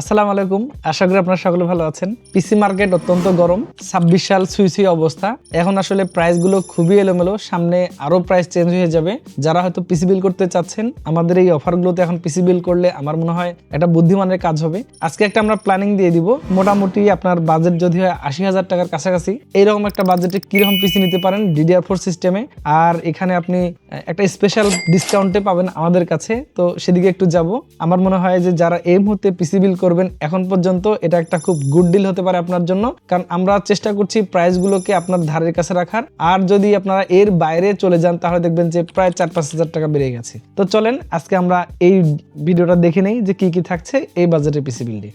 আসসালামু আলাইকুম। আশা করি আপনারা সকলে ভালো আছেন। পিসি মার্কেট অত্যন্ত গরম, ছাব্বিশ সাল সুই সুই অবস্থা। এখন আসলে প্রাইসগুলো খুবই এলোমেলো, সামনে আরও প্রাইস চেঞ্জ হয়ে যাবে। যারা হয়তো পিসি বিল করতে চাচ্ছেন, আমাদের এই অফারগুলোতে এখন পিসি বিল করলে আমার মনে হয় এটা বুদ্ধিমানের কাজ হবে। আজকে একটা আমরা প্ল্যানিং দিয়ে দিব। মোটামুটি আপনার বাজেট যদি হয় আশি হাজার টাকার কাছাকাছি, এইরকম একটা বাজেটে কীরকম পিসি নিতে পারেন ডিডিআর ফোর সিস্টেমে। আর এখানে আপনি একটা স্পেশাল ডিসকাউন্টে পাবেন আমাদের কাছে। তো সেদিকে একটু যাব। আমার মনে হয় যে যারা এই মুহূর্তে পিসি বিল করবেন। এখন পর্যন্ত এটা একটা খুব গুড ডিল হতে পারে আপনার জন্য। কারণ আমরা চেষ্টা করছি প্রাইসগুলোকে আপনার ধারের কাছে রাখার। আর যদি আপনারা এর বাইরে চলে যান, তাহলে দেখবেন যে প্রায় চার পাঁচ হাজার টাকা বেড়ে গেছে। তো চলেন, আজকে আমরা এই ভিডিওটা দেখে নেই যে কি কি থাকছে এই বাজেটের পিসি বিলটি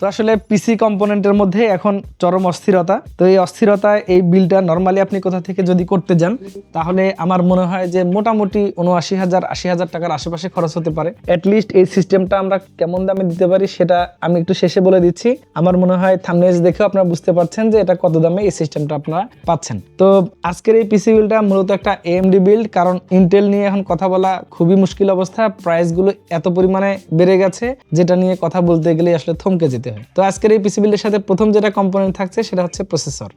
তো আসলে পিসি কম্পোনেন্টের মধ্যে এখন চরম অস্থিরতা। তো এই অস্থিরতা এই বিলটা নর্মালি আপনি কোথা থেকে যদি করতে যান, তাহলে আমার মনে হয় যে মোটামুটি উনআশি হাজার, আশি হাজার টাকার আশেপাশে খরচ হতে পারে। অ্যাটলিস্ট এই সিস্টেমটা আমরা কেমন দামে দিতে পারি সেটা আমি একটু শেষে বলে দিচ্ছি। আমার মনে হয় থামনেজ দেখেও আপনারা বুঝতে পারছেন যে এটা কত দামে এই সিস্টেমটা আপনারা পাচ্ছেন। তো আজকের এই পিসি বিলটা মূলত একটা এএমডি বিল্ড কারণ ইন্টেল নিয়ে এখন কথা বলা খুবই মুশকিল অবস্থা। প্রাইসগুলো এত পরিমাণে বেড়ে গেছে, যেটা নিয়ে কথা বলতে গেলে আসলে থমকে যেতে হয় তো আজকের এই পিসিবিলের সাথে প্রথম যেটা কম্পোনেন্ট থাকছে সেটা হচ্ছে প্রসেসর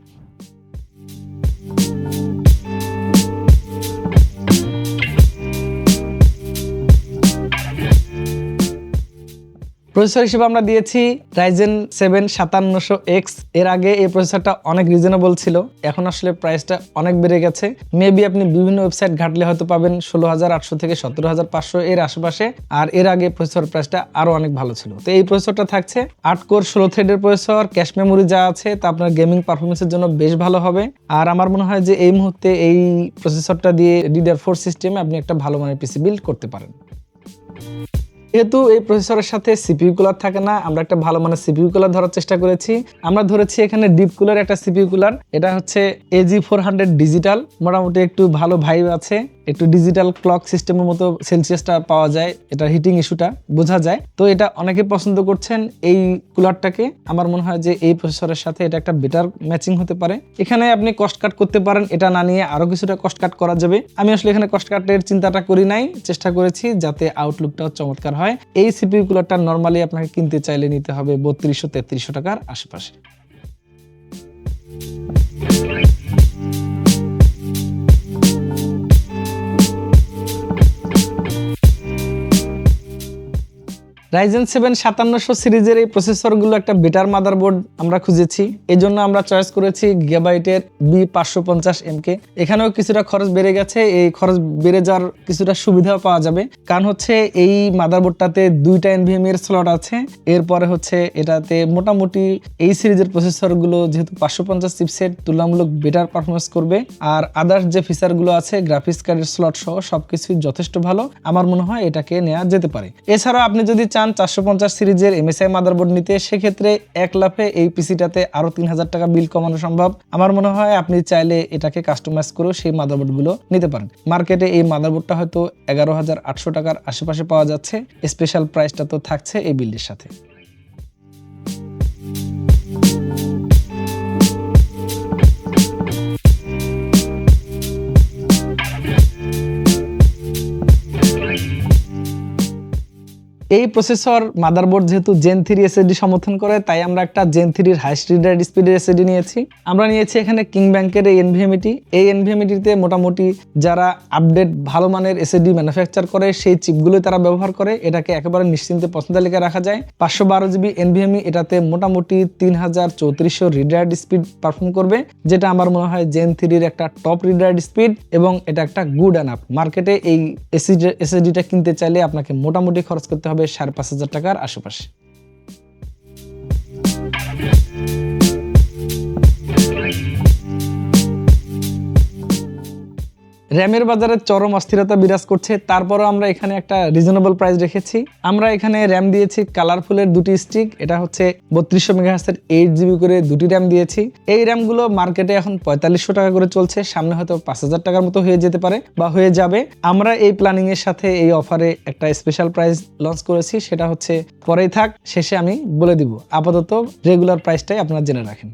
প্রসেসর হিসেবে আমরা দিয়েছি রাইজেন সেভেন সাতান্নশো এক্সের আগে এই প্রসেসরটা অনেক রিজনেবল ছিল। এখন আসলে প্রাইসটা অনেক বেড়ে গেছে। মেবি আপনি বিভিন্ন ওয়েবসাইট ঘাটলে হয়তো পাবেন ষোলো হাজার আটশো থেকে সতেরো হাজার পাঁচশো এর আশেপাশে। আর এর আগে প্রসেসর প্রাইসটা আরও অনেক ভালো ছিল। তো এই প্রসেসরটা থাকছে আট কোর ষোলো থ্রেডের প্রসেসর। ক্যাশ মেমোরি যা আছে, তা আপনার গেমিং পারফরমেন্সের জন্য বেশ ভালো হবে। আর আমার মনে হয় যে এই মুহূর্তে এই প্রসেসরটা দিয়ে ডিডিআর ফোর সিস্টেমে আপনি একটা ভালো মানের পিসি বিল্ড করতে পারেন। যেহেতু এই প্রসেসরের সাথে সিপিইউ কুলার থাকে না, আমরা একটা ভালো মানের সিপিইউ কুলার ধরার চেষ্টা করেছি। আমরা ধরেছি এখানে ডিপ কুলার একটা সিপিইউ কুলার এটা হচ্ছে এজি ফোর হান্ড্রেড ডিজিটাল মোটামুটি একটু ভালো ভাইব আছে। একটু ডিজিটাল ক্লক সিস্টেমের মতো সেলসিয়াসটা পাওয়া যায়। এটা হিটিং ইস্যুটা বোঝা যায়। তো এটা অনেকে পছন্দ করছেন এই কুলারটাকে আমার মনে হয় যে এই প্রসেসরের সাথে এটা একটা বেটার ম্যাচিং হতে পারে। এখানে আপনি কস্ট কাট করতে পারেন। এটা না নিয়ে আরও কিছুটা কস্ট কাট করা যাবে। আমি আসলে এখানে কস্ট কাটের চিন্তাটা করি নাই। চেষ্টা করেছি যাতে আউটলুকটাও চমৎকার হয়। এই সিপিইউ কুলারটা নর্মালি আপনাকে কিনতে চাইলে নিতে হবে বত্রিশশো তেত্রিশশো টাকার আশেপাশে। রাইজেন সেভেন সাতান্নশো সিরিজের এই প্রসেসরগুলো একটা বেটার মাদারবোর্ড আমরা খুঁজেছি। এই জন্য আমরা চয়েস করেছি গিগাবাইটের বি পাঁচশো পঞ্চাশ এমকে এখানেও কিছুটা খরচ বেড়ে গেছে, এই খরচ বেড়ে যাওয়ার কিছুটা সুবিধাও পাওয়া যাবে। কারণ হচ্ছে এই মাদারবোর্ডটাতে দুইটা এনভিএম এর স্লট আছে, এরপরে হচ্ছে এটাতে মোটামুটি এই সিরিজের প্রসেসরগুলো যেহেতু পাঁচশো পঞ্চাশ চিপসেট তুলনামূলক বেটার পারফরমেন্স করবে। আর আদার্স যে ফিচারগুলো আছে গ্রাফিক্স কার্ডের স্লট সহ সবকিছুই যথেষ্ট ভালো। আমার মনে হয় এটাকে নেওয়া যেতে পারে। এছাড়াও আপনি যদি চান চারশো পঞ্চাশ সিরিজের এমএসআই মাদারবোর্ড নিতে, সেক্ষেত্রে এক লাফে এই পিসিটাতে আরও তিন হাজার টাকা বিল কমানো সম্ভব। আমার মনে হয় আপনি চাইলে এটাকে কাস্টমাইজ করেও সেই মাদারবোর্ডগুলো নিতে পারেন। মার্কেটে এই মাদারবোর্ডটা হয়তো এগারো হাজার আটশো টাকার আশেপাশে পাওয়া যাচ্ছে। স্পেশাল প্রাইসটা তো থাকছে এই বিলের সাথে। এই প্রসেসর মাদারবোর্ড যেহেতু জেন থ্রি এসএসডি সমর্থন করে, তাই আমরা একটা জেন থ্রির হাই স্পিডের স্পিডের এসএসডি নিয়েছি। আমরা নিয়েছি এখানে কিং ব্যাংকের এই এনভিএমিটি এই এনভিএমিটিতে মোটামুটি যারা আপডেট ভালো মানের এসএসডি ম্যানুফ্যাকচার করে, সেই চিপগুলোই তারা ব্যবহার করে। এটাকে একেবারে নিশ্চিন্তে পছন্দ তালিকায় রাখা যায়। পাঁচশো বারো জিবি এনভিএমই এটাতে মোটামুটি তিন হাজার চৌত্রিশশো রিডায়ার্ড স্পিড পারফর্ম করবে, যেটা আমার মনে হয় জেন থ্রির একটা টপ রিডায়ার্ড স্পিড এবং এটা একটা গুড অ্যান্ড আপ মার্কেটে এই এসিডি এসএসডিটা কিনতে চাইলে আপনাকে মোটামুটি খরচ করতে হবে সাড়ে পাঁচ হাজার টাকার আশেপাশে। র্যামের বাজারে চরম অস্থিরতা বিরাজ করছে। তারপরও আমরা এখানে একটা রিজনেবল প্রাইস রেখেছি। আমরা এখানে র্যাম দিয়েছি কালারফুলের দুটি স্টিক এটা হচ্ছে বত্রিশশো মেগাহার্সের এইট জিবি করে দুটি র্যাম দিয়েছি। এই র্যামগুলো মার্কেটে এখন পঁয়তাল্লিশশো টাকা করে চলছে, সামনে হয়তো পাঁচ হাজার টাকার মতো হয়ে যেতে পারে বা হয়ে যাবে। আমরা এই প্ল্যানিং এর সাথে এই অফারে একটা স্পেশাল প্রাইস লঞ্চ করেছি, সেটা হচ্ছে পরেই থাক, শেষে আমি বলে দিব। আপাতত রেগুলার প্রাইসটাই আপনারা জেনে রাখেন।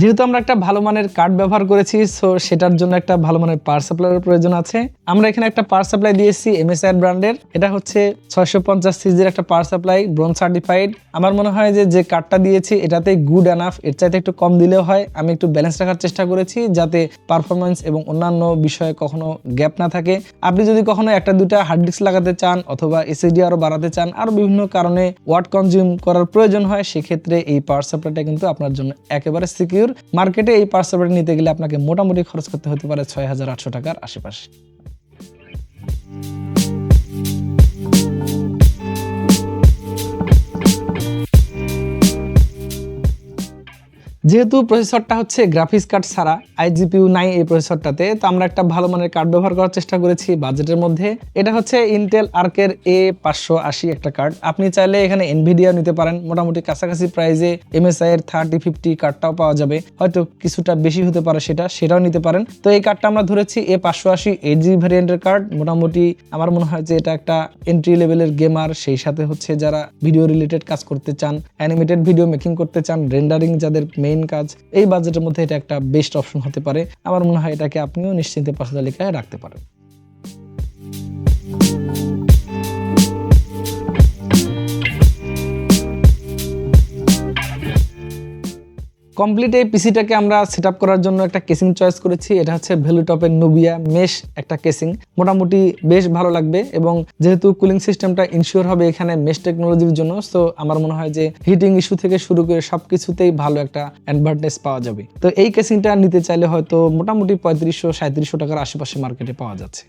যেহেতু আমরা একটা ভালো মানের কার্ড ব্যবহার করেছি সো সেটার জন্য একটা ভালো মানের পাওয়ার সাপ্লাইয়ের প্রয়োজন আছে। আমরা এখানে একটা পাওয়ার সাপ্লাই দিয়েছি এমএসআই ব্র্যান্ডের এটা হচ্ছে ছয়শো পঞ্চাশ সিজির একটা পাওয়ার সাপ্লাই ব্রোন সার্টিফাইড আমার মনে হয় যে যে কার্ডটা দিয়েছি, এটাতে গুড এনাফ এর চাইতে একটু কম দিলেও হয়। আমি একটু ব্যালেন্স রাখার চেষ্টা করেছি, যাতে পারফরমেন্স এবং অন্যান্য বিষয়ে কখনো গ্যাপ না থাকে। আপনি যদি কখনো একটা, দুটা হার্ড ডিস্ক লাগাতে চান, অথবা এসএসডি আরও বাড়াতে চান আরও বিভিন্ন কারণে ওয়াট কনজিউম করার প্রয়োজন হয়, সেক্ষেত্রে এই পাওয়ার সাপ্লাইটা কিন্তু আপনার জন্য একেবারে সিকিউর মার্কেটে এই পার্সেলটা নিতে গেলে আপনাকে মোটামুটি খরচ করতে হতে পারে ছয় হাজার আটশো টাকার আশেপাশে। যেহেতু প্রসেসরটা হচ্ছে গ্রাফিক্স কার্ড ছাড়া আইজিপিউ নাই এই প্রসেসরটাতে, তো আমরা একটা ভালো মানের কার্ড ব্যবহার করার চেষ্টা করেছি বাজেটের মধ্যে। এটা হচ্ছে ইন্টেল আর্কের এ পাঁচশো আশি একটা কার্ড আপনি চাইলে এখানে এনভিডিয়া নিতে পারেন। মোটামুটি কাছাকাছি প্রাইসে এমএসআই এর থার্টি ফিফটি কার্ডটাও পাওয়া যাবে। হয়তো কিছুটা বেশি হতে পারে সেটা, সেটাও নিতে পারেন। তো এই কার্ডটা আমরা ধরেছি এ পাঁচশো আশি এইট জি ভ্যারিয়েন্টের কার্ড মোটামুটি আমার মনে হয় যে এটা একটা এন্ট্রি লেভেলের গেমার সেই সাথে হচ্ছে যারা ভিডিও রিলেটেড কাজ করতে চান অ্যানিমেটেড ভিডিও মেকিং করতে চান রেন্ডারিং যাদের মেইন কাজ। এই বাজেটের মধ্যে এটা একটা বেস্ট অপশন হতে পারে। আমার মনে হয় এটাকে আপনিও নিশ্চিন্তে পাশে তালিকায় রাখতে পারেন। কমপ্লিট এই পিসিটাকে আমরা সেট করার জন্য একটা কেসিং চয়েস করেছি। এটা হচ্ছে ভ্যালুটপের নুবিয়া মেশ একটা কেসিং মোটামুটি বেশ ভালো লাগবে এবং যেহেতু কুলিং সিস্টেমটা ইনশিওর হবে এখানে মেশ টেকনোলজির জন্য সো আমার মনে হয় যে হিটিং ইস্যু থেকে শুরু করে সব কিছুতেই ভালো একটা অ্যাডভান্টেজ পাওয়া যাবে। তো এই কেসিংটা নিতে চাইলে হয়তো মোটামুটি পঁয়ত্রিশশো সাঁত্রিশশো টাকার আশেপাশে মার্কেটে পাওয়া যাচ্ছে।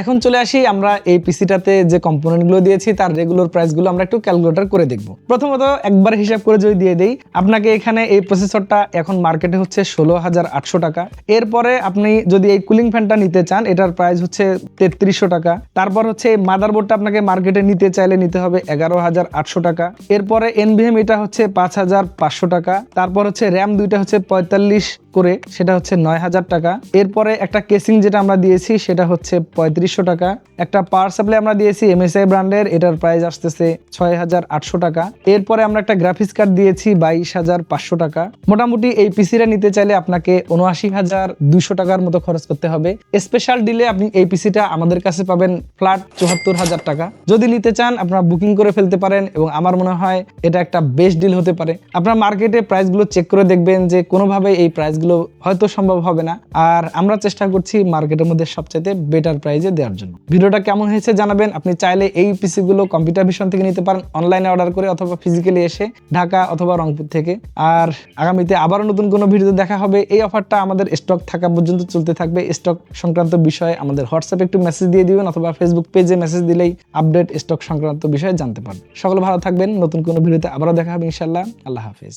এখন চলে আসি আমরা এই পিসিটাতে যে কম্পোনেন্টগুলো দিয়েছি, তার রেগুলার প্রাইসগুলো আমরা একটু ক্যালকুলেটর করে দেখব। প্রথমত একবার হিসাব করে যদি দিয়ে দেই, আপনাকে এখানে এই প্রসেসরটা এখন মার্কেটে হচ্ছে ষোলো হাজার আটশো টাকা। এরপরে আপনি যদি এই কুলিং ফ্যানটা নিতে চান, এটার প্রাইস হচ্ছে তেত্রিশশো টাকা। তারপর হচ্ছে এই মাদারবোর্ডটা আপনাকে মার্কেটে নিতে চাইলে নিতে হবে এগারো হাজার আটশো টাকা। এরপরে এনভিএম এটা হচ্ছে পাঁচ হাজার পাঁচশো টাকা। তারপর হচ্ছে র্যাম দুইটা হচ্ছে পঁয়তাল্লিশ করে, সেটা হচ্ছে নয় হাজার টাকা। এরপরে একটা কেসিং যেটা আমরা দিয়েছি, সেটা হচ্ছে পঁয়ত্রিশশো টাকা। একটা পাওয়ার সাপ্লাই আমরা দিয়েছি এমএসআই ব্র্যান্ডের, এটার প্রাইস আসতেছে ছয় হাজার আটশো টাকা। এরপরে আমরা একটা গ্রাফিক্স কার্ড দিয়েছি বাইশ হাজার পাঁচশো টাকা। মোটামুটি এই পিসিটা নিতে চাইলে আপনাকে উনআশি হাজার দুইশো টাকার মতো খরচ করতে হবে। স্পেশাল ডিলে আপনি এই পিসিটা আমাদের কাছে পাবেন ফ্ল্যাট চুয়াত্তর হাজার টাকা। যদি নিতে চান, আপনারা বুকিং করে ফেলতে পারেন এবং আমার মনে হয় এটা একটা বেস্ট ডিল হতে পারে। আপনার মার্কেটে প্রাইসগুলো চেক করে দেখবেন যে কোনোভাবে এই প্রাইসগুলো হয়তো সম্ভব হবে না। আর আমরা চেষ্টা করছি মার্কেটের মধ্যে সবচাইতে বেটার প্রাইজে দেওয়ার জন্য। ভিডিওটা কেমন হয়েছে জানাবেন। আপনি চাইলে এই পিসিগুলো কম্পিউটার ভিশন থেকে নিতে পারেন অনলাইনে অর্ডার করে অথবা ফিজিক্যালি এসে ঢাকা অথবা রংপুর থেকে। আর আগামীতে আবারও নতুন কোনো ভিডিওতে দেখা হবে। এই অফারটা আমাদের স্টক থাকা পর্যন্ত চলতে থাকবে। স্টক সংক্রান্ত বিষয়ে আমাদের হোয়াটসঅ্যাপে একটু মেসেজ দিয়ে দিবেন অথবা ফেসবুক পেজে মেসেজ দিলেই আপডেট স্টক সংক্রান্ত বিষয়ে জানতে পারবেন। সকলে ভালো থাকবেন। নতুন কোনো ভিডিওতে আবারও দেখা হবে ইনশাল্লাহ আল্লাহ হাফিজ।